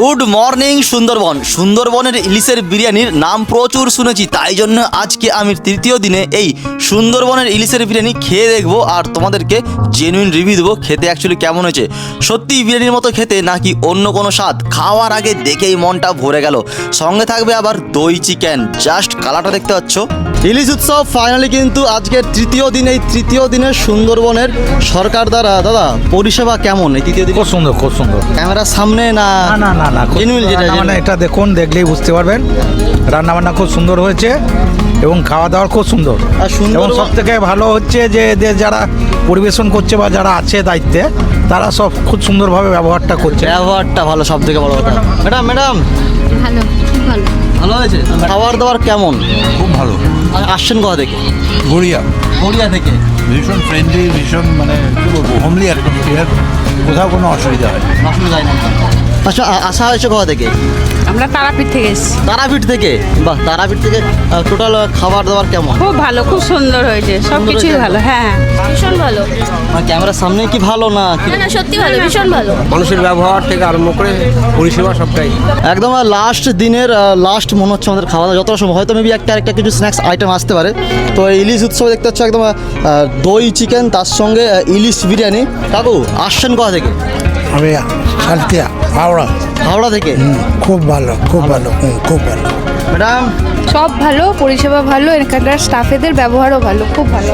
Good morning Sundarban. সুন্দরবনের ইলিশের বিরিয়ানির নাম প্রচুর শুনেছি, তাই জন্য আজকে আমি তৃতীয় দিনে এই সুন্দরবনের ইলিশের বিরিয়ানি খেয়ে দেখব আর তোমাদেরকে জেনুইন রিভিউ দেবো, খেতে অ্যাকচুয়ালি কেমন হয়েছে। সত্যি বিরিয়ানির মতো খেতে নাকি অন্য কোনো স্বাদ? খাওয়ার আগে দেখেই মনটা ভরে গেল। সঙ্গে থাকবে আবার দই চিকেন জাস্ট কালারটা দেখতে পাচ্ছ। ইলিশ উৎসব ফাইনালি কিন্তু আজকের তৃতীয় দিন এই তৃতীয় দিনের সুন্দরবনের সরকার দ্বারা দাদা পরিষেবা কেমন এই তৃতীয় দিন? খুব সুন্দর খুব সুন্দর। ক্যামেরার সামনে না না না না না খুব Genuine যেটা, বান্না এটা দেখুন দেখলেই বুঝতে পারবেন। রান্না বান্না খুব সুন্দর হয়েছে এবং খাওয়া দাওয়া খুব সুন্দর। আর সুন্দর- এবং সব থেকে ভালো হচ্ছে যে এদের যারা পরিবেশন করছে বা যারা আছে দায়িত্বে তারা সব খুব সুন্দরভাবে ব্যবহারটা করছে। ব্যবহারটা ভালো সব থেকে বড় কথা। Madam madam. ভালো খুব ভালো। ভালো হয়েছে? খাবার দাবার কেমন? খুব ভালো। আসছেন কোথা থেকে? গড়িয়া। গড়িয়া থেকে? ভীষণ ফ্রেন্ডলি ভীষণ মানে কী বলব হোমলি আর কোথাও কোনো অসুবিধা হয়। অসুবিধা হয় না। আচ্ছা আসা হয়েছে কোথা থেকে? আমরা তারাপীঠ থেকে এসেছি। তারাপীঠ থেকে? বাহ তারাপীঠ থেকে টোটাল খাবার দাবার কেমন? খুব ভালো খুব সুন্দর হয়েছে সব কিছুই ভালো হ্যাঁ ভীষণ ভালো। মানে ক্যামেরার সামনে কি ভালো না না না সত্যি ভালো ভীষণ ভালো। মানুষের ব্যবহার থেকে আরম্ভ করে পরিষেবা সবটাই। একদম লাস্ট দিনের লাস্ট মনে হচ্ছে আমাদের খাওয়া দাওয়া যতটা সম্ভব। হয়তো মেবি একটা একটা কিছু স্ন্যাক্স আইটেম আসতে পারে। তো ইলিশ উৎসব দেখতে হচ্ছে একদম দই চিকেন তার সঙ্গে ইলিশ বিরিয়ানি। কাকু আসছেন কোথা থেকে? আমি সালতিয়া হাওড়া। হাওড়া থেকে? খুব ভালো খুব ভালো। খুব ভালো। ম্যাডাম? সব ভালো পরিষেবা ভালো এখানকার স্টাফেদের ব্যবহারও ভালো খুব ভালো।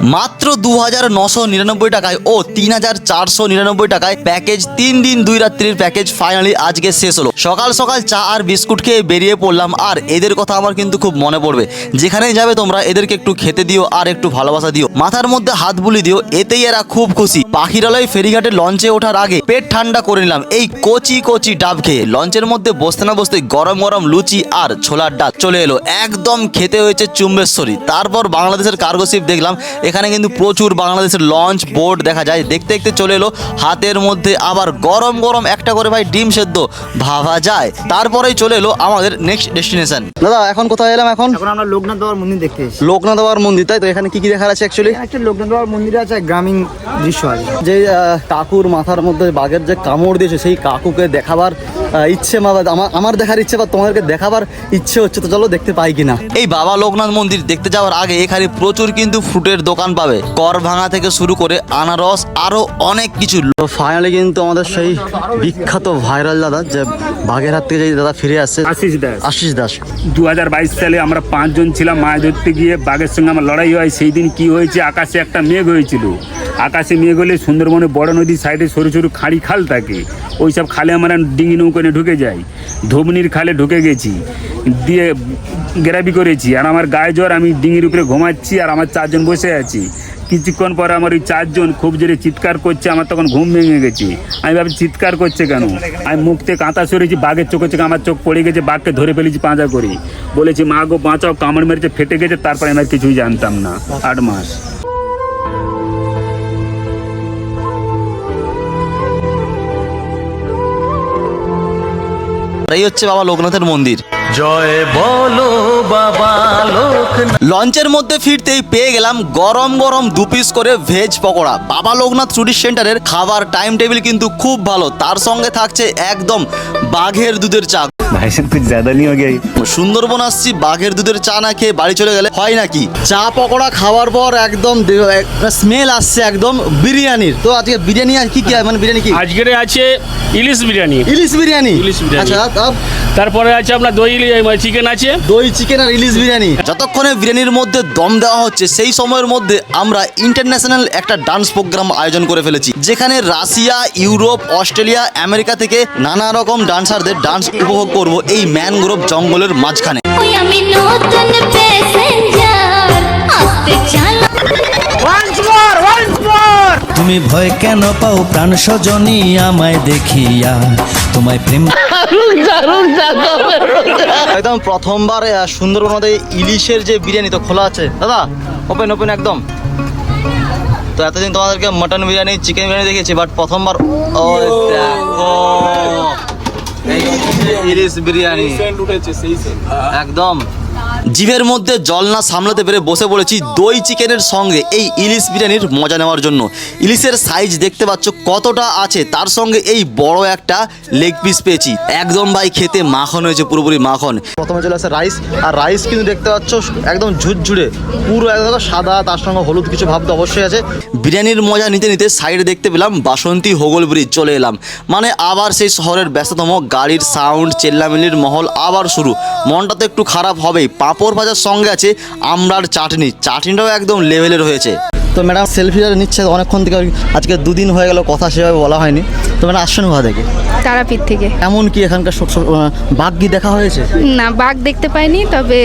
মাত্র দু হাজার নশো নিরানব্বই টাকায় ও তিন হাজার চারশো নিরানব্বই টাকায় প্যাকেজ তিন দিন, দুই রাত্রির প্যাকেজ ফাইনালি আজকে শেষ হলো। সকাল সকাল চা আর বিস্কুট খেয়ে বেরিয়ে পড়লাম আর এদের কথা আমার কিন্তু খুব মনে পড়বে। যেখানেই যাবে তোমরা এদেরকে একটু খেতে দিও আর একটু ভালোবাসা দিও। মাথার মধ্যে হাত বুলি দিও, এতেই এরা খুব খুশি। পাখিরালয় ফেরিঘাটে লঞ্চে ওঠার আগে পেট ঠান্ডা করে নিলাম এই কচি কচি ডাব খেয়ে। লঞ্চের মধ্যে বসতে না বসতে গরম গরম লুচি আর ছোলার ডাল চলে এলো। একদম খেতে হয়েছে চুম্বেশ্বরী। তারপর বাংলাদেশের কার্গোশিপ দেখলাম এখানে কিন্তু প্রচুর বাংলাদেশের লঞ্চ বোট দেখা যায়। দেখতে দেখতে চলে এলো। হাতের মধ্যে আবার গরম গরম একটা করে ভাই ডিম সেদ্ধ। ভাবা যায়। তারপরেই চলে এলো আমাদের নেক্সট ডেস্টিনেশন দাদা এখন কোথায় এলাম এখন? এখন আমরা লোকনাথ বাবার মন্দির দেখতে এসেছি। লোকনাথ দেওয়ার মন্দির তাই তো? এখানে কি কি দেখার আছে অ্যাকচুয়ালি একটা লোকনাথ বাবার মন্দির আছে গ্রামীণ দৃশ্য আছে। যে কাকুর মাথার মধ্যে বাঘের যে কামড় দিয়েছে সেই কাকুকে দেখাবার ইচ্ছে মা আমার আমার দেখার ইচ্ছে বা তোমাদেরকে দেখাবার ইচ্ছে হচ্ছে তো চলো দেখতে পাই কিনা। এই বাবা লোকনাথ মন্দির দেখতে যাওয়ার আগে এখানে প্রচুর কিন্তু ফ্রুটের দোকান পাবে। কর ভাঙা থেকে শুরু করে আনারস আরও অনেক কিছু। ফাইনালি কিন্তু আমাদের সেই বিখ্যাত ভাইরাল দাদা যে বাঘের হাত থেকে যে দাদা ফিরে আসছে আশিস দাস। আশিস দাস। দু হাজার বাইশ সালে আমরা পাঁচজন ছিলাম মাছ ধরতে গিয়ে বাঘের সঙ্গে আমার লড়াই হয়। সেই দিন কি হয়েছে আকাশে একটা মেঘ হয়েছিল। আকাশে মেঘ হলে সুন্দরবনে বড় নদীর সাইডে সরু সরু খাঁড়ি খাল থাকে। ওই সব খালে আমরা ডিঙি নৌকনে ঢুকে যাই। ধবনির খালে ঢুকে গেছি। দিয়ে গ্রাবি করেছি। আর আমার গায়ে জ্বর, আমি ডিঙির উপরে ঘুমাচ্ছি আর আমার চারজন বসে আছি। কিছুক্ষণ পরে আমার ওই চারজন খুব জোরে চিৎকার করছে, আমার তখন ঘুম ভেঙে গেছে। আমি ভাবছি, চিৎকার করছে কেন? আমি মুখ থেকে কাঁথা সরেছি বাঘের চোখে চোখে আমার চোখ পড়ে গেছে, বাঘকে ধরে ফেলেছি পাঁজা করে। বলেছি, মা গো, বাঁচাও, কামড় মেরেছে, ফেটে গেছে, তারপরে আমি আর কিছুই জানতাম না। আট মাস। এই হচ্ছে বাবা লোকনাথের মন্দির। জয় বলো বাবা লঞ্চের মধ্যে ফিরতেই পেয়ে গেলাম গরম গরম দু পিস করে ভেজ পকোড়া। বাবা লোকনাথ টুরিস্ট সেন্টারের খাবার টাইম টেবিল কিন্তু খুব ভালো, তার সঙ্গে থাকছে একদম বাঘের দুধের চা। ভাই সব কিছু ज्यादा नहीं সুন্দরবন আসছি বাঘের দুধের চা না খেয়ে বাড়ি চলে গেলে হয় নাকি? চা পকোড়া খাওয়ার পর একদম স্মেল আসছে একদম বিরিয়ানির। তো আজকে বিরিয়ানি আর কি কি মানে বিরিয়ানি কি? আজকে আছে ইলিশ বিরিয়ানি। ইলিশ বিরিয়ানি? ইলিশ বিরিয়ানি। আচ্ছা, তারপরে আছে আপনার দই চিকেন আছে। দই চিকেন আর ইলিশ বিরিয়ানি। যতক্ষণে বিরিয়ানির মধ্যে দম দেওয়া হচ্ছে সেই সময়ের মধ্যে আমরা ইন্টারন্যাশনাল একটা ডান্স প্রোগ্রাম আয়োজন করে ফেলেছি যেখানে রাশিয়া ইউরোপ অস্ট্রেলিয়া আমেরিকা থেকে নানা রকম ডান্সারদের ডান্স উপভোগ করব এই ম্যানগ্রোভ জঙ্গলের মাঝখানে। তুমি ভয় কেন পাও প্রাণ সজনী আমায় দেখিয়া? তোমায় প্রেম একদম প্রথমবার সুন্দরবন মধ্যে ইলিশের যে বিরিয়ানি তো খোলা আছে। দাদা ওপেন ওপেন একদম। তো এতদিন তোমাদেরকে মটন বিরিয়ানি চিকেন বিরিয়ানি দেখেছি বাট প্রথমবার ও দেখো। এই হচ্ছে ইলিশ বিরিয়ানি একদম জিভের মধ্যে জল না সামলাতে পেরে বসে পড়েছি দই চিকেনের সঙ্গে এই ইলিশ বিরিয়ানির মজা নেওয়ার জন্য। ইলিশের সাইজ দেখতে পাচ্ছ কতটা আছে তার সঙ্গে এই বড় একটা লেগ পিস পেয়েছি। একদম ভাই খেতে মাখন হয়েছে পুরোপুরি মাখন। প্রথমে চলে আসে রাইস আর রাইস কিন্তু দেখতে পাচ্ছ একদম ঝুরঝুরে পুরো একদম সাদা তার সঙ্গে হলুদ কিছু ভাব তো অবশ্যই আছে। বিরিয়ানির মজা নিতে নিতে সাইডে দেখতে পেলাম বাসন্তী হোগল ব্রিজ চলে এলাম। মানে আবার সেই শহরের ব্যস্ততম গাড়ির সাউন্ড চেল্লামিলির মহল আবার শুরু। মনটা তো একটু খারাপ হবেই পাঁপড় ভাজার সঙ্গে আছে আমড়ার চাটনি। চাটনিটাও একদম লেভেলের হয়েছে। তো ম্যাডাম সেলফিটা নিচ্ছে অনেকক্ষণ থেকে আজকে দুদিন হয়ে গেল কথা সেভাবে বলা হয়নি। তো ম্যাডাম আসছেন কোথা থেকে? তারাপীঠ থেকে। এমন কি এখানকার বাঘ কি দেখা হয়েছে? না বাঘ দেখতে পাইনি তবে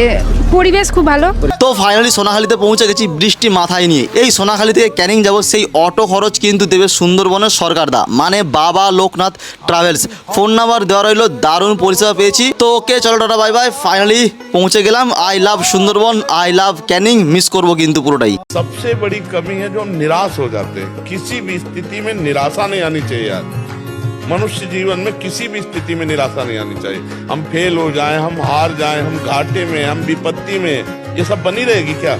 পরিবেশ খুব ভালো। তো ফাইনালি সোনাখালিতে পৌঁছে গেছি বৃষ্টি মাথায় নিয়ে। এই সোনাখালি থেকে ক্যানিং যাব সেই অটো খরচ কিন্তু দেবে সুন্দরবনের সরকার দা মানে বাবা লোকনাথ ট্রাভেলস। ফোন নাম্বার দেওয়া রইল দারুণ পরিষেবা পেয়েছি। তো ওকে চলো টাটা বাই বাই ফাইনালি পৌঁছে গেলাম। I love Sundarban I love Canning miss করব কিন্তু পুরোটাই। সবচেয়ে বড় कमी है जो हम निराश हो जाते हैं। किसी भी स्थिति में निराशा नहीं आनी चाहिए यार। मनुष्य जीवन में किसी भी स्थिति में निराशा नहीं आनी चाहिए। हम फेल हो जाएँ, हम हार जाएँ, हम घाटे में हम विपत्ति में ये सब बनी रहेगी क्या?